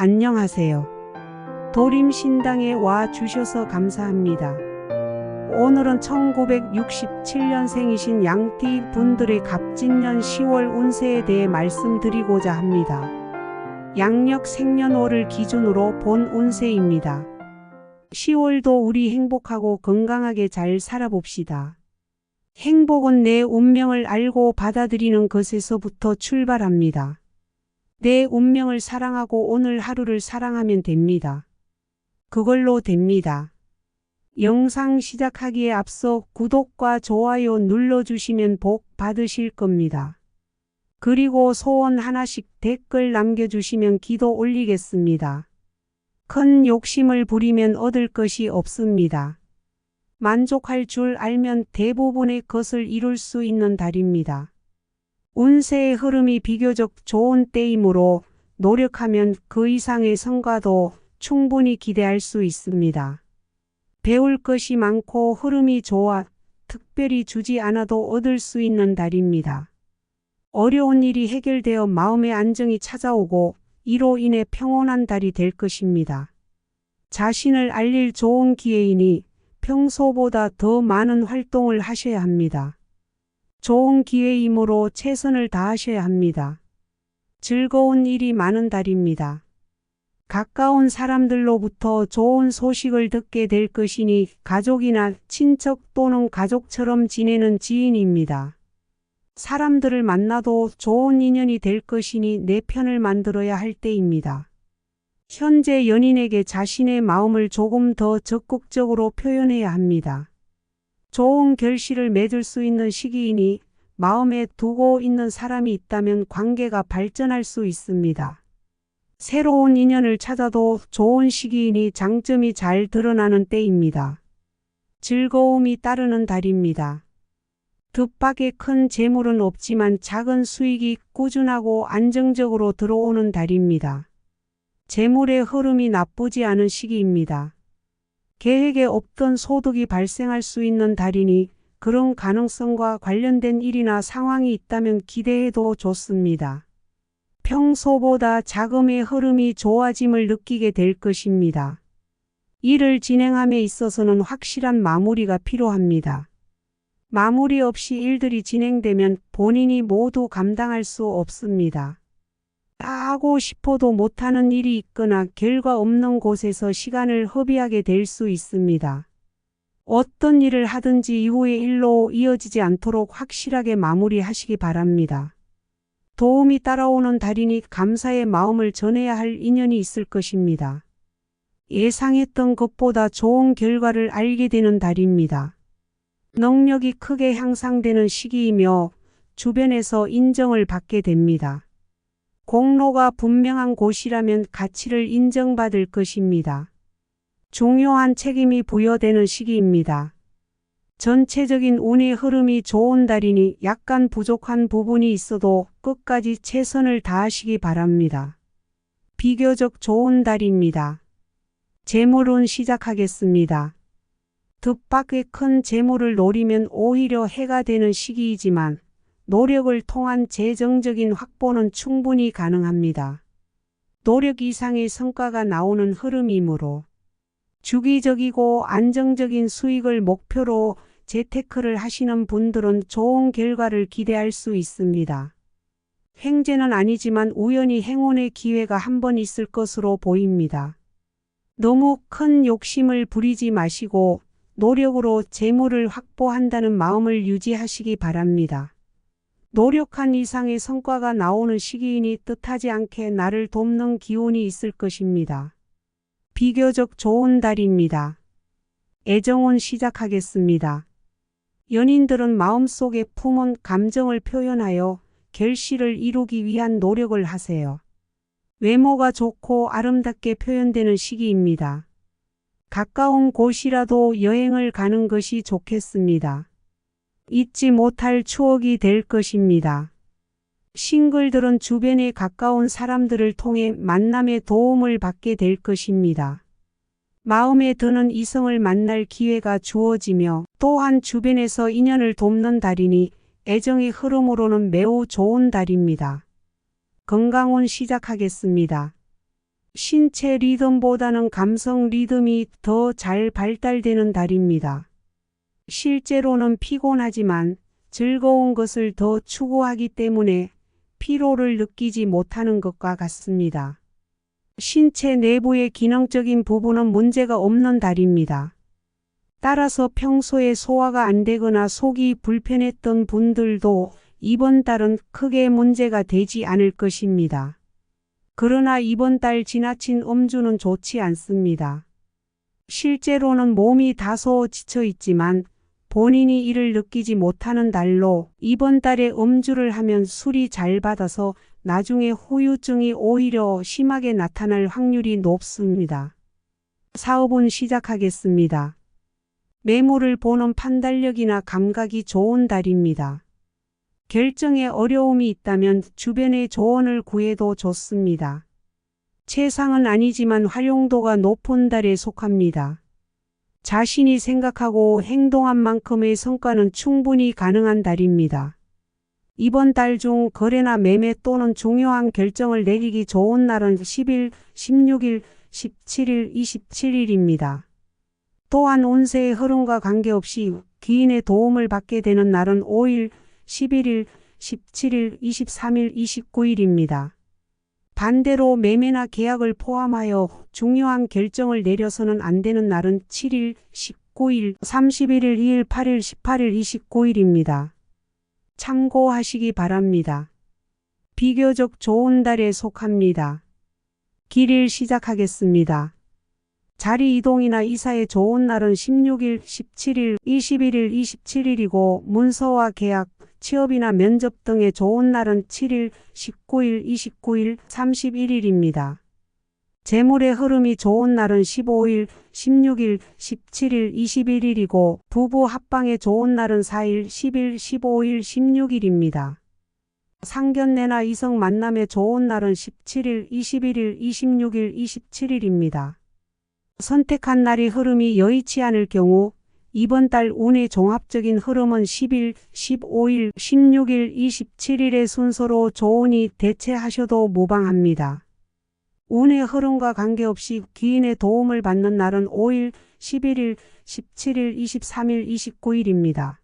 안녕하세요. 도림신당에 와 주셔서 감사합니다. 오늘은 1967년생이신 양띠 분들의 갑진년 10월 운세에 대해 말씀드리고자 합니다. 양력 생년월을 기준으로 본 운세입니다. 10월도 우리 행복하고 건강하게 잘 살아봅시다. 행복은 내 운명을 알고 받아들이는 것에서부터 출발합니다. 내 운명을 사랑하고 오늘 하루를 사랑하면 됩니다. 그걸로 됩니다. 영상 시작하기에 앞서 구독과 좋아요 눌러주시면 복 받으실 겁니다. 그리고 소원 하나씩 댓글 남겨주시면 기도 올리겠습니다. 큰 욕심을 부리면 얻을 것이 없습니다. 만족할 줄 알면 대부분의 것을 이룰 수 있는 달입니다. 운세의 흐름이 비교적 좋은 때이므로 노력하면 그 이상의 성과도 충분히 기대할 수 있습니다. 배울 것이 많고 흐름이 좋아 특별히 주지 않아도 얻을 수 있는 달입니다. 어려운 일이 해결되어 마음의 안정이 찾아오고 이로 인해 평온한 달이 될 것입니다. 자신을 알릴 좋은 기회이니 평소보다 더 많은 활동을 하셔야 합니다. 좋은 기회이므로 최선을 다하셔야 합니다. 즐거운 일이 많은 달입니다. 가까운 사람들로부터 좋은 소식을 듣게 될 것이니 가족이나 친척 또는 가족처럼 지내는 지인입니다. 사람들을 만나도 좋은 인연이 될 것이니 내 편을 만들어야 할 때입니다. 현재 연인에게 자신의 마음을 조금 더 적극적으로 표현해야 합니다. 좋은 결실을 맺을 수 있는 시기이니 마음에 두고 있는 사람이 있다면 관계가 발전할 수 있습니다. 새로운 인연을 찾아도 좋은 시기이니 장점이 잘 드러나는 때입니다. 즐거움이 따르는 달입니다. 뜻밖의 큰 재물은 없지만 작은 수익이 꾸준하고 안정적으로 들어오는 달입니다. 재물의 흐름이 나쁘지 않은 시기입니다. 계획에 없던 소득이 발생할 수 있는 달이니 그런 가능성과 관련된 일이나 상황이 있다면 기대해도 좋습니다. 평소보다 자금의 흐름이 좋아짐을 느끼게 될 것입니다. 일을 진행함에 있어서는 확실한 마무리가 필요합니다. 마무리 없이 일들이 진행되면 본인이 모두 감당할 수 없습니다. 다 하고 싶어도 못하는 일이 있거나 결과 없는 곳에서 시간을 허비하게 될 수 있습니다. 어떤 일을 하든지 이후의 일로 이어지지 않도록 확실하게 마무리하시기 바랍니다. 도움이 따라오는 달이니 감사의 마음을 전해야 할 인연이 있을 것입니다. 예상했던 것보다 좋은 결과를 알게 되는 달입니다. 능력이 크게 향상되는 시기이며 주변에서 인정을 받게 됩니다. 공로가 분명한 곳이라면 가치를 인정받을 것입니다. 중요한 책임이 부여되는 시기입니다. 전체적인 운의 흐름이 좋은 달이니 약간 부족한 부분이 있어도 끝까지 최선을 다하시기 바랍니다. 비교적 좋은 달입니다. 재물운 시작하겠습니다. 뜻밖의 큰 재물을 노리면 오히려 해가 되는 시기이지만 노력을 통한 재정적인 확보는 충분히 가능합니다. 노력 이상의 성과가 나오는 흐름이므로 주기적이고 안정적인 수익을 목표로 재테크를 하시는 분들은 좋은 결과를 기대할 수 있습니다. 횡재는 아니지만 우연히 행운의 기회가 한 번 있을 것으로 보입니다. 너무 큰 욕심을 부리지 마시고 노력으로 재물을 확보한다는 마음을 유지하시기 바랍니다. 노력한 이상의 성과가 나오는 시기이니 뜻하지 않게 나를 돕는 기운이 있을 것입니다. 비교적 좋은 달입니다. 애정은 시작하겠습니다. 연인들은 마음속에 품은 감정을 표현하여 결실을 이루기 위한 노력을 하세요. 외모가 좋고 아름답게 표현되는 시기입니다. 가까운 곳이라도 여행을 가는 것이 좋겠습니다. 잊지 못할 추억이 될 것입니다. 싱글들은 주변에 가까운 사람들을 통해 만남의 도움을 받게 될 것입니다. 마음에 드는 이성을 만날 기회가 주어지며 또한 주변에서 인연을 돕는 달이니 애정의 흐름으로는 매우 좋은 달입니다. 건강운 시작하겠습니다. 신체 리듬보다는 감성 리듬이 더 잘 발달되는 달입니다. 실제로는 피곤하지만 즐거운 것을 더 추구하기 때문에 피로를 느끼지 못하는 것과 같습니다. 신체 내부의 기능적인 부분은 문제가 없는 달입니다. 따라서 평소에 소화가 안 되거나 속이 불편했던 분들도 이번 달은 크게 문제가 되지 않을 것입니다. 그러나 이번 달 지나친 음주는 좋지 않습니다. 실제로는 몸이 다소 지쳐 있지만 본인이 이를 느끼지 못하는 달로 이번 달에 음주를 하면 술이 잘 받아서 나중에 후유증이 오히려 심하게 나타날 확률이 높습니다. 사업은 시작하겠습니다. 매물을 보는 판단력이나 감각이 좋은 달입니다. 결정에 어려움이 있다면 주변의 조언을 구해도 좋습니다. 최상은 아니지만 활용도가 높은 달에 속합니다. 자신이 생각하고 행동한 만큼의 성과는 충분히 가능한 달입니다. 이번 달 중 거래나 매매 또는 중요한 결정을 내리기 좋은 날은 10일, 16일, 17일, 27일입니다. 또한 운세의 흐름과 관계없이 기인의 도움을 받게 되는 날은 5일, 11일, 17일, 23일, 29일입니다. 반대로 매매나 계약을 포함하여 중요한 결정을 내려서는 안 되는 날은 7일, 19일, 31일, 2일, 8일, 18일, 29일입니다. 참고하시기 바랍니다. 비교적 좋은 달에 속합니다. 길일 시작하겠습니다. 자리 이동이나 이사에 좋은 날은 16일, 17일, 21일, 27일이고 문서와 계약, 취업이나 면접 등의 좋은 날은 7일, 19일, 29일, 31일입니다. 재물의 흐름이 좋은 날은 15일, 16일, 17일, 21일이고 부부 합방에 좋은 날은 4일, 10일, 15일, 16일입니다. 상견례나 이성 만남에 좋은 날은 17일, 21일, 26일, 27일입니다. 선택한 날의 흐름이 여의치 않을 경우 이번 달 운의 종합적인 흐름은 10일, 15일, 16일, 27일의 순서로 조언이 대체하셔도 무방합니다. 운의 흐름과 관계없이 기인의 도움을 받는 날은 5일, 11일, 17일, 23일, 29일입니다.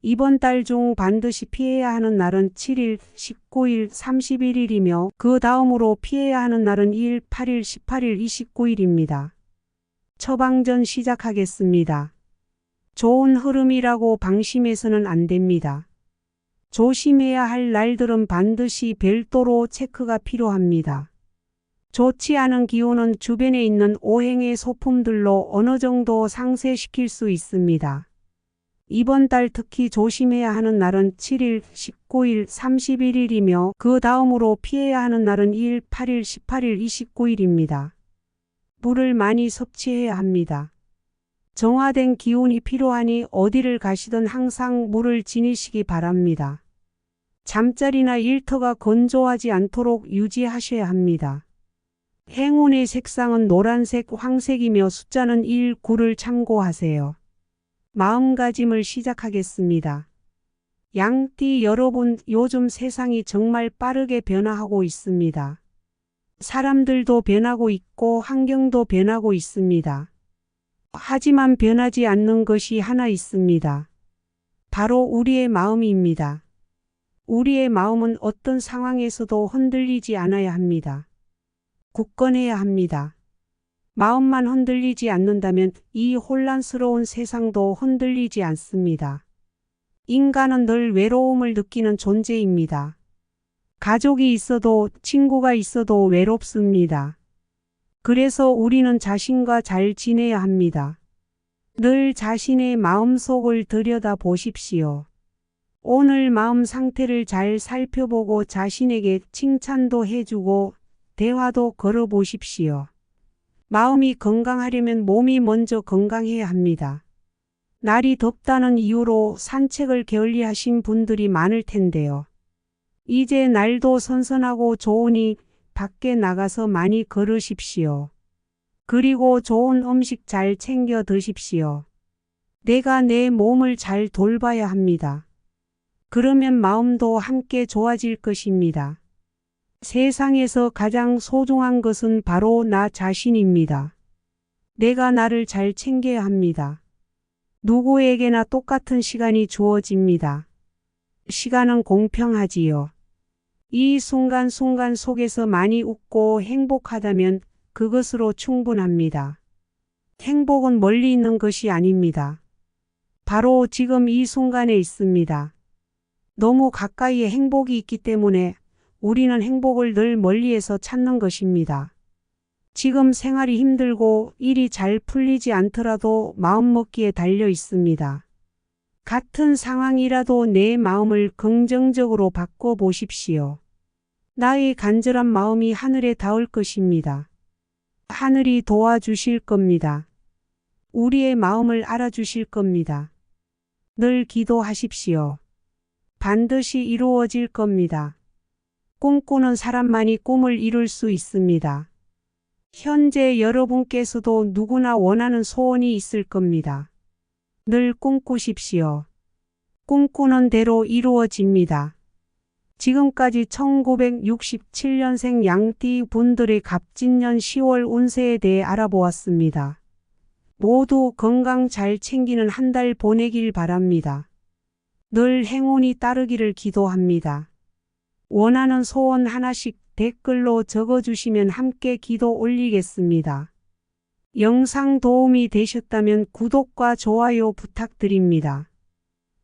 이번 달 중 반드시 피해야 하는 날은 7일, 19일, 31일이며 그 다음으로 피해야 하는 날은 2일, 8일, 18일, 29일입니다. 처방전 시작하겠습니다. 좋은 흐름이라고 방심해서는 안 됩니다. 조심해야 할 날들은 반드시 별도로 체크가 필요합니다. 좋지 않은 기운은 주변에 있는 오행의 소품들로 어느 정도 상쇄시킬 수 있습니다. 이번 달 특히 조심해야 하는 날은 7일, 19일, 31일이며 그 다음으로 피해야 하는 날은 2일, 8일, 18일, 29일입니다. 물을 많이 섭취해야 합니다. 정화된 기운이 필요하니 어디를 가시든 항상 물을 지니시기 바랍니다. 잠자리나 일터가 건조하지 않도록 유지하셔야 합니다. 행운의 색상은 노란색, 황색이며 숫자는 1, 9를 참고하세요. 마음가짐을 시작하겠습니다. 양띠 여러분, 요즘 세상이 정말 빠르게 변화하고 있습니다. 사람들도 변하고 있고 환경도 변하고 있습니다. 하지만 변하지 않는 것이 하나 있습니다. 바로 우리의 마음입니다. 우리의 마음은 어떤 상황에서도 흔들리지 않아야 합니다. 굳건해야 합니다. 마음만 흔들리지 않는다면 이 혼란스러운 세상도 흔들리지 않습니다. 인간은 늘 외로움을 느끼는 존재입니다. 가족이 있어도 친구가 있어도 외롭습니다. 그래서 우리는 자신과 잘 지내야 합니다. 늘 자신의 마음속을 들여다 보십시오. 오늘 마음 상태를 잘 살펴보고 자신에게 칭찬도 해주고 대화도 걸어보십시오. 마음이 건강하려면 몸이 먼저 건강해야 합니다. 날이 덥다는 이유로 산책을 게을리하신 분들이 많을 텐데요. 이제 날도 선선하고 좋으니 밖에 나가서 많이 걸으십시오. 그리고 좋은 음식 잘 챙겨 드십시오. 내가 내 몸을 잘 돌봐야 합니다. 그러면 마음도 함께 좋아질 것입니다. 세상에서 가장 소중한 것은 바로 나 자신입니다. 내가 나를 잘 챙겨야 합니다. 누구에게나 똑같은 시간이 주어집니다. 시간은 공평하지요. 이 순간순간 속에서 많이 웃고 행복하다면 그것으로 충분합니다. 행복은 멀리 있는 것이 아닙니다. 바로 지금 이 순간에 있습니다. 너무 가까이에 행복이 있기 때문에 우리는 행복을 늘 멀리에서 찾는 것입니다. 지금 생활이 힘들고 일이 잘 풀리지 않더라도 마음먹기에 달려 있습니다. 같은 상황이라도 내 마음을 긍정적으로 바꿔 보십시오. 나의 간절한 마음이 하늘에 닿을 것입니다. 하늘이 도와주실 겁니다. 우리의 마음을 알아주실 겁니다. 늘 기도하십시오. 반드시 이루어질 겁니다. 꿈꾸는 사람만이 꿈을 이룰 수 있습니다. 현재 여러분께서도 누구나 원하는 소원이 있을 겁니다. 늘 꿈꾸십시오. 꿈꾸는 대로 이루어집니다. 지금까지 1967년생 양띠 분들의 갑진년 10월 운세에 대해 알아보았습니다. 모두 건강 잘 챙기는 한 달 보내길 바랍니다. 늘 행운이 따르기를 기도합니다. 원하는 소원 하나씩 댓글로 적어주시면 함께 기도 올리겠습니다. 영상 도움이 되셨다면 구독과 좋아요 부탁드립니다.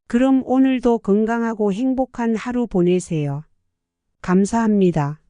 그럼 오늘도 건강하고 행복한 하루 보내세요. 감사합니다.